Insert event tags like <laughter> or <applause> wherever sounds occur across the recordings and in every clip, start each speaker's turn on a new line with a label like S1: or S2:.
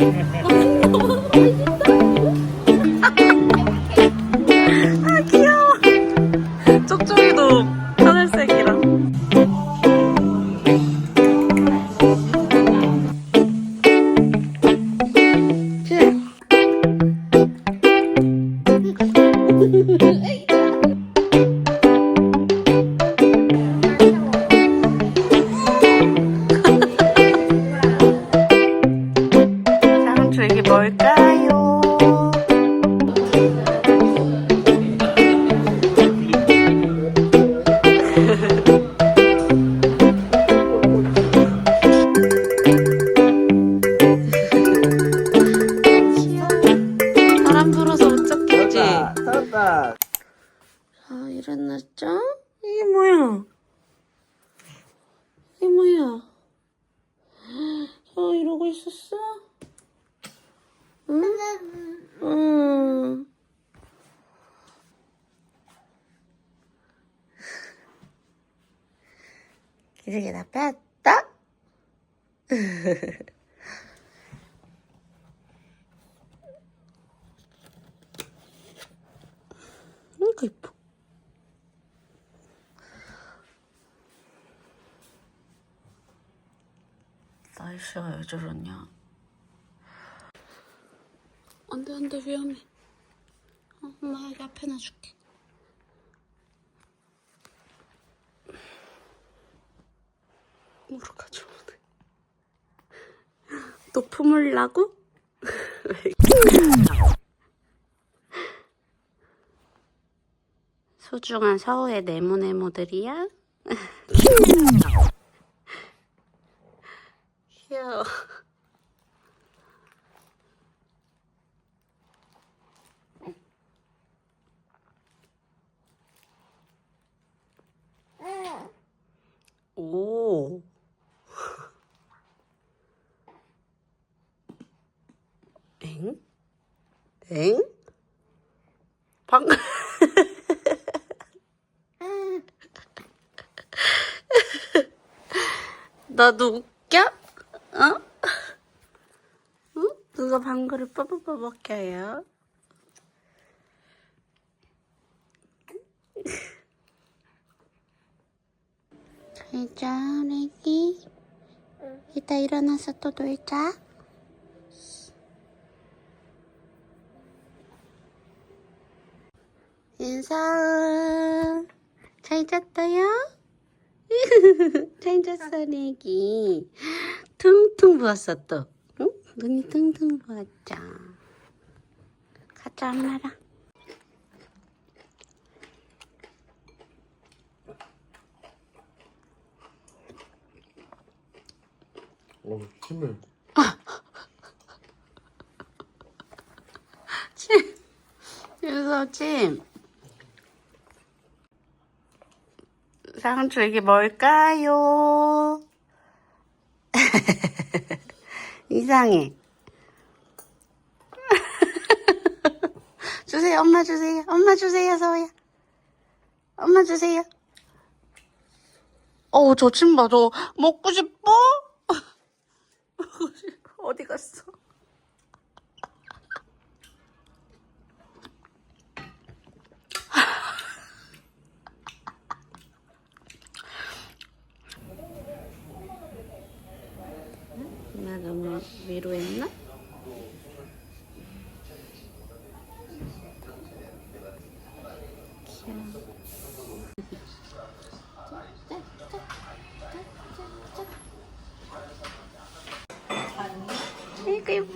S1: Thank <laughs> you. 있었어? 응? 응. 기르게 다 뺐다? 이거 이뻐. 날씨가 왜 저러냐? 안 돼, 안 돼, 위험해. 어, 엄마 여기 앞에 놔줄게. 모르가지고. 너 품을라고? 소중한 서우의 네모네모들이야? <laughs> 귀여워. 오. 엥? 엥? 방금. <laughs> 나도 웃겨? 어? 응? 누가 방구를 뽀뽀뽀뽀 껴요? 잘자, 애기. 이따 일어나서 또 놀자. 인사. 잘 잤어요? <laughs> 잘 잤어, 애기. 퉁퉁 부었어, 또. 응? 눈이 퉁퉁 부었죠. 가자, 엄마랑.
S2: 어, 침을. <laughs>
S1: 침. 그래서 침. 상추 이게 뭘까요? <laughs> 이상해. <laughs> 주세요, 엄마 주세요. 엄마 주세요, 서우야. 엄마 주세요. 어우, 저침 봐, 저 먹고 싶어? <laughs> 어디 갔어?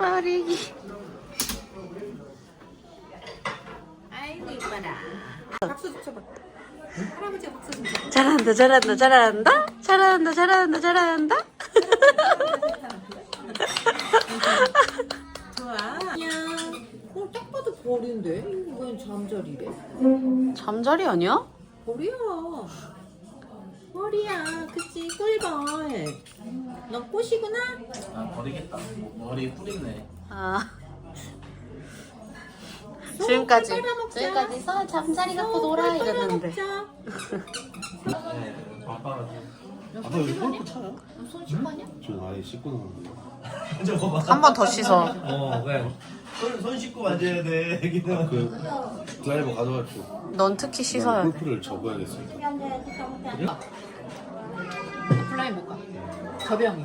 S1: 애기.
S3: 아이고 이뻐라. 박수 좀 쳐봐. 할아버지 박수 좀 쳐.
S1: 잘한다, 잘한다, 잘한다, 잘한다, 잘한다, 잘한다. <laughs>
S3: 좋아. 안녕. 어, 딱 봐도 벌인데? 이건 잠자리래?
S1: 잠자리 아니야?
S3: 벌이야. 벌이야. 그치, 꿀벌. 넌 꽃이구나?
S2: 아, 버리겠다. 머리 뿌리네.
S1: 아. <laughs> 지금까지,
S3: 빨아먹자.
S1: 지금까지 서 잠자리 갖고 놀아
S3: 꿀
S1: 이랬는데.
S3: 빨아먹자.
S2: 네, 바빠가지고. 아빠 여기 골프 차요?
S3: 손 씻고 하냐?
S2: 저 아예 씻고 나왔는데. <laughs>
S4: 한번 더 씻어.
S2: 어, 왜?
S5: 손, 손 씻고 만져야 돼. 애기는.
S2: 그 드라이버 가져가지고
S4: 넌 특히 씻어야 돼.
S2: 골프를 접어야겠어.
S3: 플라이 못 가. 저병이.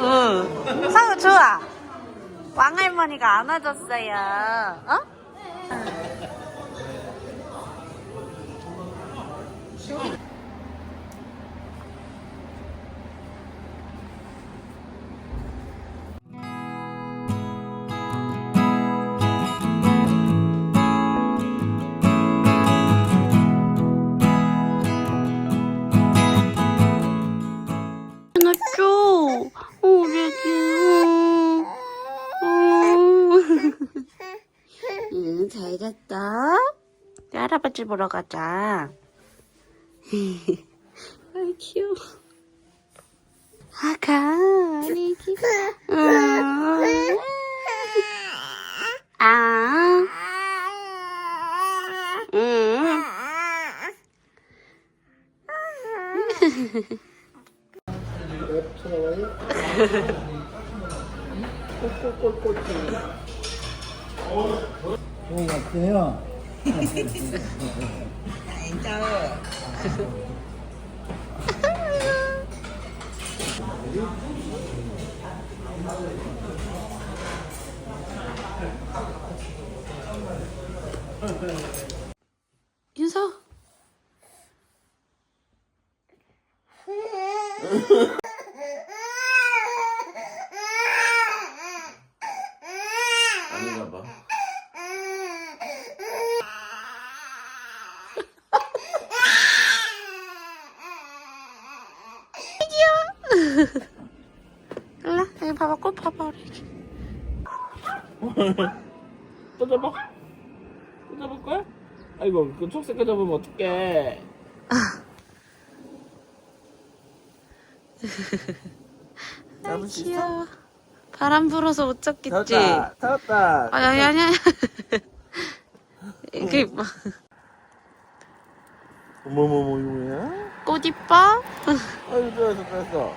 S1: 응. 상우 좋아. 왕할머니가 안아줬어요. 어? 할아버지 보러 가자. <laughs> 아이, 귀여워. 아가, 우리 귀여워. 응. 아. 응. 윤서.
S2: 아 닌가 <laughs> 봐.
S1: 일라, 여기 봐봐, 꽃 봐봐, 우리.
S5: 또 잡아? 또 잡을 거야? 아이고, 그 초록색 거 잡으면 어떡해.
S1: 아이, 귀여워. 바람 불어서 못 잡겠지?
S5: 잡았다.
S1: 아니, 아니, 아니. 아니. 이게 뭐,
S5: 어머머머, 이거 뭐야?
S1: 꽃 이뻐?
S5: 아이고, 좋았어, 좋았어.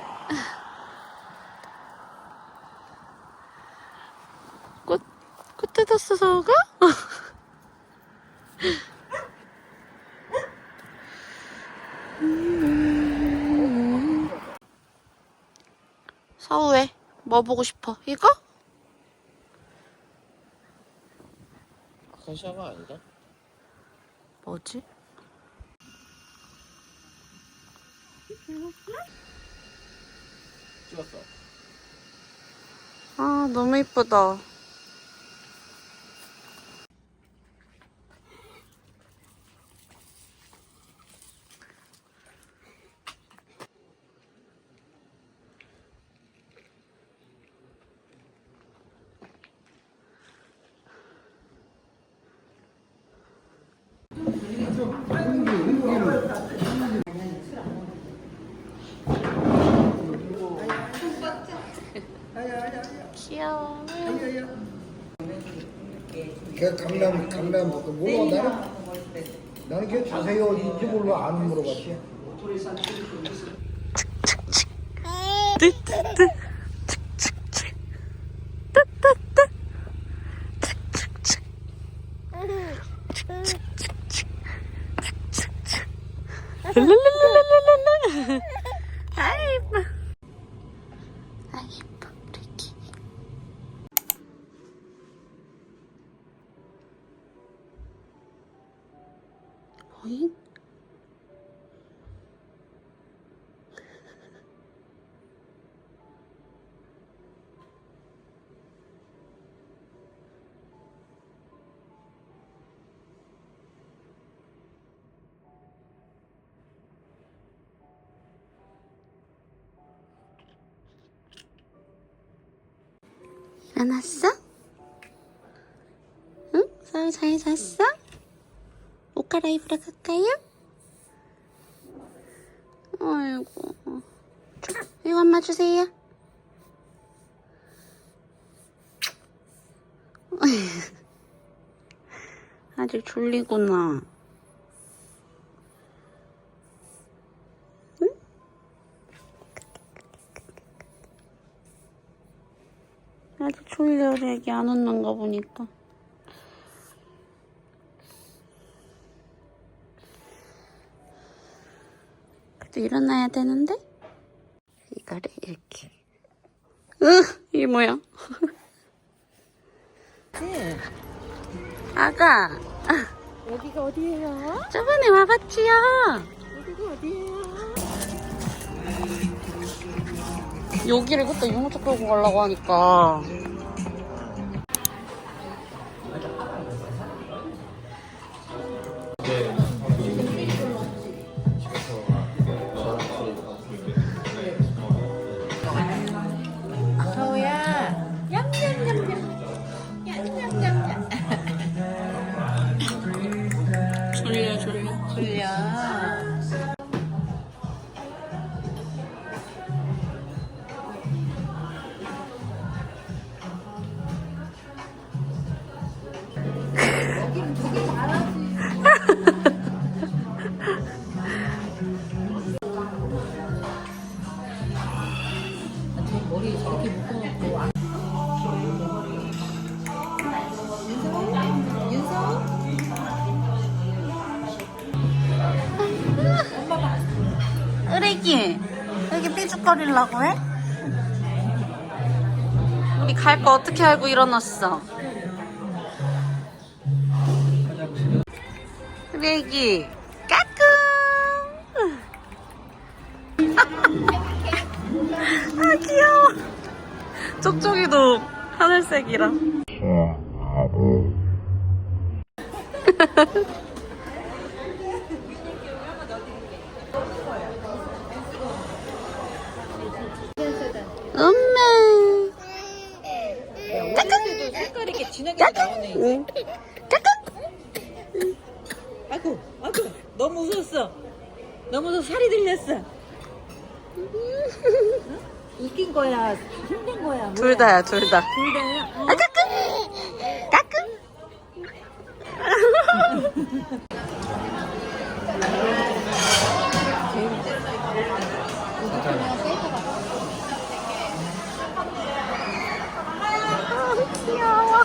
S1: 꽃, 꽃 뜯었어, 서우가? 서우 왜? 뭐 보고 싶어? 이거?
S5: 아카시아가 아니다?
S1: 뭐지?
S5: 찍었어.
S1: 아, 너무 이쁘다. 귀여워.
S6: 걔 강남 강남 그 몰라 나는 나는 걔 어딘지 몰라 안 물어봤지. <laughs>
S1: 랄랄랄랄랄 안 왔어? 응? 서울 잘 잤어? 옷 갈아입으러 갈까요? 아이고 이거 엄마 주세요 <laughs> 아직 졸리구나 애기 안 웃는가 보니까. 그래도 일어나야 되는데? 이거를 이렇게. 으, 이게 뭐야? 아가.
S3: 여기가 어디예요?
S1: 저번에 와봤지요?
S3: 여기가 어디예요?
S1: 여기를 그때 유모차 끌고 가려고 하니까. 졸려, 졸려.
S3: 졸려.
S1: 삐죽거리려고 해? 우리 갈 거 어떻게 알고 일어났어? 으레기, 까꿍! <laughs> 아, 귀여워. 쪽쪽이도 하늘색이라. <laughs>
S3: 색깔이 이렇게 진하게 나오네.
S1: 응.
S3: 아이고, 아이고, 너무 웃었어. 너무 웃어 살이 들렸어. 웃긴 거야, 힘든 거야. 뭐야?
S1: 둘 다야, 둘 다.
S3: 둘 다야. 어.
S1: 아, 까꿍! 까꿍! 귀여워.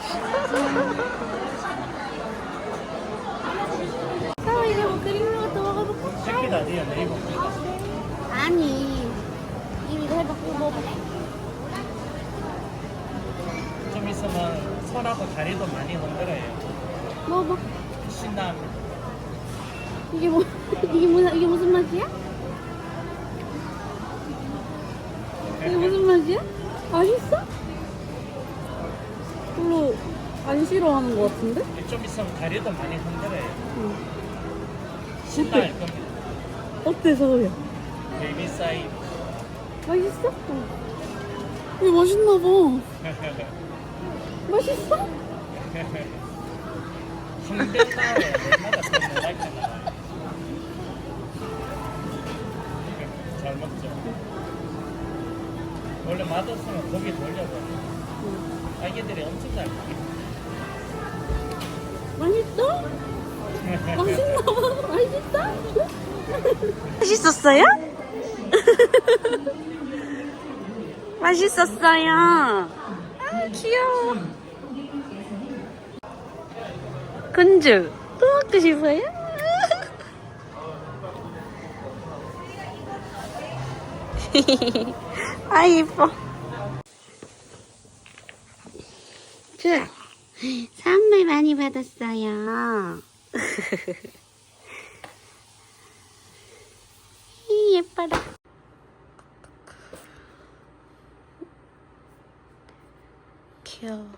S1: 아, 이제 뭐 그림으로 또 먹어볼까?
S5: 새끼도 아니야 네이버
S1: 아니. 이거 해봤고 먹어볼래?
S5: 좀 있으면 손하고 다리도 많이 흔들어요
S1: 먹어봐.
S5: 신남
S1: 이게 뭐, 이게 무슨, 이게 무슨 맛이야? 이게 무슨 맛이야? 맛있어? 별로 안 싫어하는 것 같은데?
S5: 좀 있으면 다리도 많이 흔들어요
S1: 응.
S5: 겁니다
S1: 어때, 서우야?
S5: 베이비 사이즈
S1: 맛있어? 어. 이거 맛있나 봐. <laughs> 맛있어? <laughs>
S5: 힘들 나와요 얼마나 더 놀랄까 나와요 <laughs> 잘 먹죠 원래 맛없으면 고기 돌려버려 아기들이 엄청 잘 먹어요
S1: 맛있어? 맛있나 봐. 맛있어? 맛있었어요? 맛있었어요. 아, 귀여워. 군주, 또 먹고 싶어요? <laughs> 아, 이뻐. 자, 선물 많이 받았어요. 이 예뻐라. 귀여워.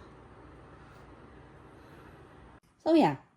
S1: 서우야.